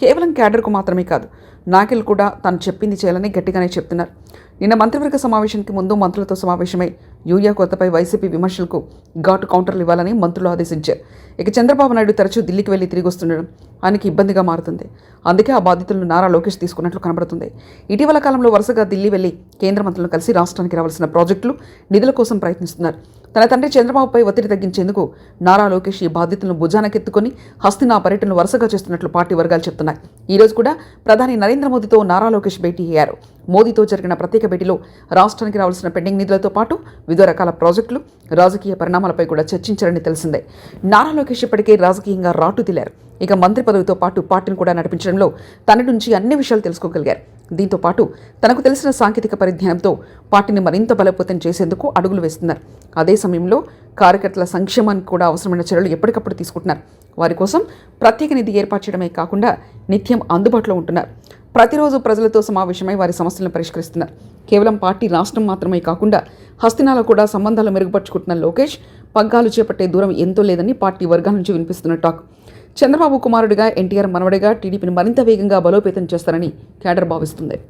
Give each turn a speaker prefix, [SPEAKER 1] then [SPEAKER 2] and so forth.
[SPEAKER 1] కేవలం క్యాడర్కు మాత్రమే కాదు నాకెల్ కూడా తాను చెప్పింది చేయాలని గట్టిగానే చెప్తున్నారు. నిన్న మంత్రివర్గ సమావేశానికి ముందు మంత్రులతో సమావేశమై యూరియా కొత్తపై వైసీపీ విమర్శలకు ఘాటు కౌంటర్లు ఇవ్వాలని మంత్రులు ఆదేశించారు. ఇక చంద్రబాబు నాయుడు తరచూ ఢిల్లీకి వెళ్ళి తిరిగి వస్తుండడం ఆయనకి ఇబ్బందిగా మారుతుంది. అందుకే ఆ బాధ్యతలను నారా లోకేష్ తీసుకున్నట్లు కనబడుతుంది. ఇటీవల కాలంలో వరుసగా ఢిల్లీ వెళ్ళి కేంద్ర మంత్రులను కలిసి రాష్ట్రానికి రావాల్సిన ప్రాజెక్టులు నిధుల కోసం ప్రయత్నిస్తున్నారు. తన తండ్రి చంద్రబాబుపై ఒత్తిడి తగ్గించేందుకు నారా లోకేష్ ఈ బాధ్యతలను భుజానకెత్తుకొని హస్తినా పర్యటనలు వరుసగా చేస్తున్నట్లు పార్టీ వర్గాలు చెప్తున్నాయి. ఈ రోజు కూడా ప్రధాని నరేంద్ర మోదీతో నారా లోకేష్ భేటీ అయ్యారు. మోదీతో జరిగిన ప్రత్యేక భేటీలో రాష్ట్రానికి రావాల్సిన పెండింగ్ నిధులతో పాటు వివిధ రకాల ప్రాజెక్టులు రాజకీయ పరిణామాలపై కూడా చర్చించారని తెలిసిందే. నారా లోకేష్ ఇప్పటికే రాజకీయంగా రాటు తిలారు. ఇక మంత్రి పదవితో పాటు పార్టీని కూడా నడిపించడంలో తన నుంచి అన్ని విషయాలు తెలుసుకోగలిగారు. దీంతో పాటు తనకు తెలిసిన సాంకేతిక పరిజ్ఞానంతో పార్టీని మరింత బలోపేతం చేసేందుకు అడుగులు వేస్తున్నారు. అదే సమయంలో కార్యకర్తల సంక్షేమానికి కూడా అవసరమైన చర్యలు ఎప్పటికప్పుడు తీసుకుంటున్నారు. వారి కోసం ప్రత్యేక నిధి ఏర్పాటు చేయడమే కాకుండా నిత్యం అందుబాటులో ఉంటున్నారు. ప్రతిరోజు ప్రజలతో సమావేశమై వారి సమస్యలను పరిష్కరిస్తున్నారు. కేవలం పార్టీ రాష్ట్రం మాత్రమే కాకుండా హస్తినాలో కూడా సంబంధాలు మెరుగుపరుచుకుంటున్న లోకేష్ పగ్గాలు చేపట్టే దూరం ఎంతో లేదని పార్టీ వర్గాల నుంచి వినిపిస్తున్న టాక్. చంద్రబాబు కుమారుడిగా ఎన్టీఆర్ మనవడిగా టీడీపీని మరింత వేగంగా బలోపేతం చేస్తారని కేడర్ భావిస్తుంది.